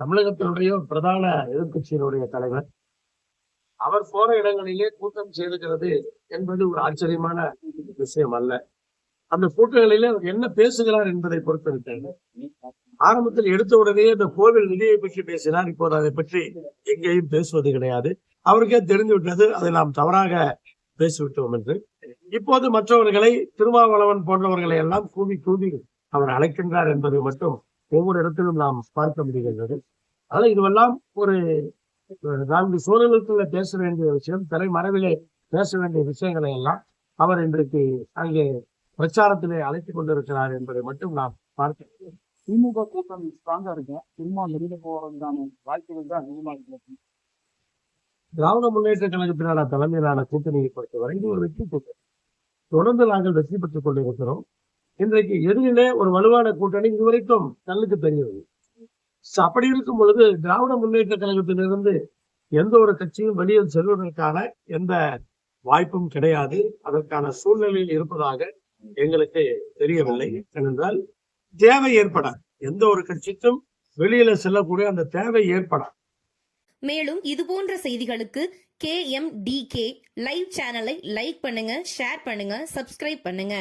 தமிழகத்தினுடைய பிரதான எதிர்கட்சியினுடைய தலைவர். அவர் போற இடங்களிலே கூட்டம் சேர்க்கிறது என்பது ஒரு ஆச்சரியமான விஷயம் அல்ல. அந்த கூட்டங்களிலே அவர் என்ன பேசுகிறார் என்பதை பொறுத்திருக்கிறது. ஆரம்பத்தில் எடுத்த உடனே இந்த கோவில் நிதியை பற்றி பேசினார் இப்போது அதை பற்றி எங்கேயும் பேசுவது கிடையாது. அவருக்கே தெரிந்து விட்டது அதை நாம் தவறாக பேசிவிட்டோம் என்று. இப்போது மற்றவர்களை திருமாவளவன் போன்றவர்களை எல்லாம் கூவி கூவி அவர் அழைக்கின்றார் என்பது மட்டும் ஒவ்வொரு இடத்திலும் நாம் பார்க்க முடிகின்றது. அதனால இதுவெல்லாம் ஒரு நான்கு சூழலுக்குள்ள பேச வேண்டிய விஷயம் தலைமறைவிலே பேச வேண்டிய விஷயங்களை எல்லாம் அவர் இன்றைக்கு அங்கே பிரச்சாரத்திலே அழைத்துக் கொண்டிருக்கிறார் என்பதை மட்டும் நாம் பார்க்க திமுக கூட்டம் ஸ்ட்ராங்கா இருக்கு. திரும்ப வெளியில போறதுக்கான வாய்ப்புகள் தான் அதிகமா இருக்கு. திராவிட முன்னேற்ற கழகத்தினான தலைமையிலான கூட்டணியை பொறுத்தவரை இது ஒரு வெற்றி கூட்டணி தொடர்ந்து நாங்கள் வெற்றி பெற்றுக் கொண்டிருக்கிறோம். இன்றைக்கு எதிரிலே ஒரு வலுவான கூட்டணி இதுவரைக்கும் கண்ணுக்கு தெரியவில்லை அப்படி இருக்கும் பொழுது திராவிட முன்னேற்ற கழகத்திலிருந்து எந்த ஒரு கட்சியும் வெளியில் செல்வதற்கான எந்த வாய்ப்பும் கிடையாது. அதற்கான சூழ்நிலையில் இருப்பதாக எங்களுக்கு தெரியவில்லை. ஏனென்றால் தேவை ஏற்படாது. எந்த ஒரு கட்சிக்கும் வெளியில செல்லக்கூடிய அந்த தேவை ஏற்படாது. மேலும் இது போன்ற செய்திகளுக்கு K M D K live சேனலை லைக் பண்ணுங்க ஷேர் பண்ணுங்க சப்ஸ்கிரைப் பண்ணுங்க.